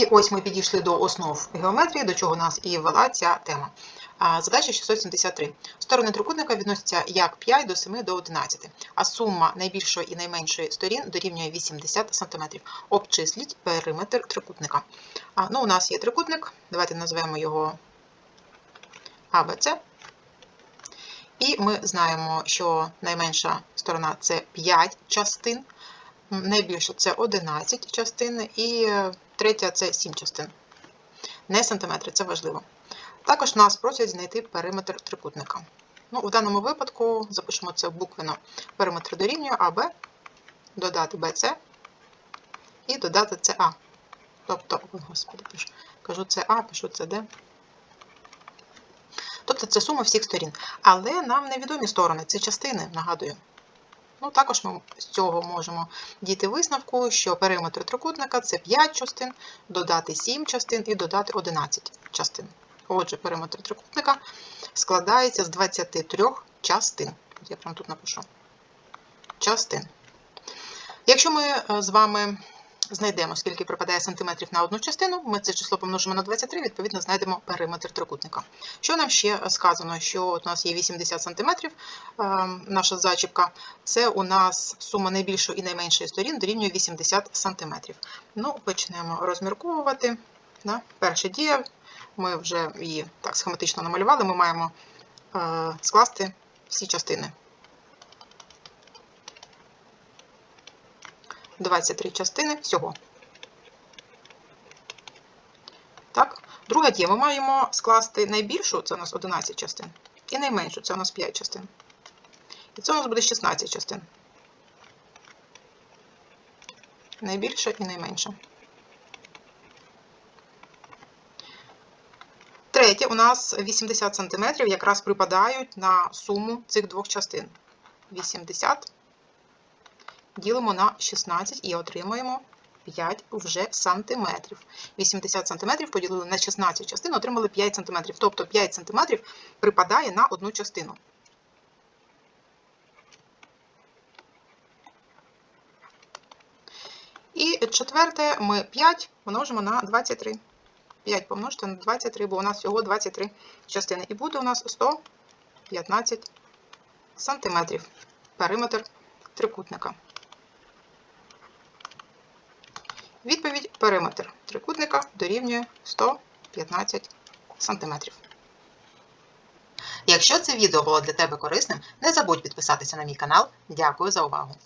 І ось ми підійшли до основ геометрії, до чого нас і ввела ця тема. Задача 673. Сторони трикутника відносяться як 5 до 7 до 11, а сума найбільшої і найменшої сторін дорівнює 80 см. Обчисліть периметр трикутника. Ну, У нас є трикутник, давайте назвемо його АБЦ. І ми знаємо, що найменша сторона це 5 частин, найбільша це 11 частин, і е, третя це 7 частин. Не сантиметри, це важливо. Також нас просять знайти периметр трикутника. Ну, У даному випадку запишемо це буквено периметр дорівнює АБ, додати BC і додати СА. Тобто, о, господи, пишу, кажу СА, пишу СД. Тобто це сума всіх сторін. Але нам невідомі сторони, це частини, нагадую. Ну, Також ми з цього можемо дійти висновку, що периметр трикутника це 5 частин, додати 7 частин і додати 11 частин. Отже, периметр трикутника складається з 23 частин. Я прямо тут напишу. Частин. Якщо ми е, з вами знайдемо, скільки припадає сантиметрів на одну частину, ми це число помножимо на 23, відповідно, знайдемо периметр трикутника. Що нам ще сказано? Що от у нас є 80 сантиметрів, е, наша зачіпка, це у нас сума найбільшої і найменшої сторін дорівнює 80 сантиметрів. Ну, почнемо розмірковувати. Перша дія, ми вже її так схематично намалювали, ми маємо е, скласти всі частини. 23 частини всього. Так. Друга дія, ми маємо скласти найбільшу, це у нас 11 частин, і найменшу, це у нас 5 частин. І це у нас буде 16 частин. Найбільша і найменша. Третє, у нас 80 см якраз припадають на суму цих двох частин. 80 ділимо на 16 і отримаємо 5 вже сантиметрів. 80 сантиметрів поділили на 16 частин, отримали 5 сантиметрів. Тобто 5 сантиметрів припадає на одну частину. І четверте, ми 5 множимо на 23. 5 помножити на 23, бо у нас всього 23 частини. І буде у нас 115 сантиметрів периметр трикутника. Відповідь периметр трикутника дорівнює 115 см. Якщо це відео було для тебе корисним, не забудь підписатися на мій канал. Дякую за увагу!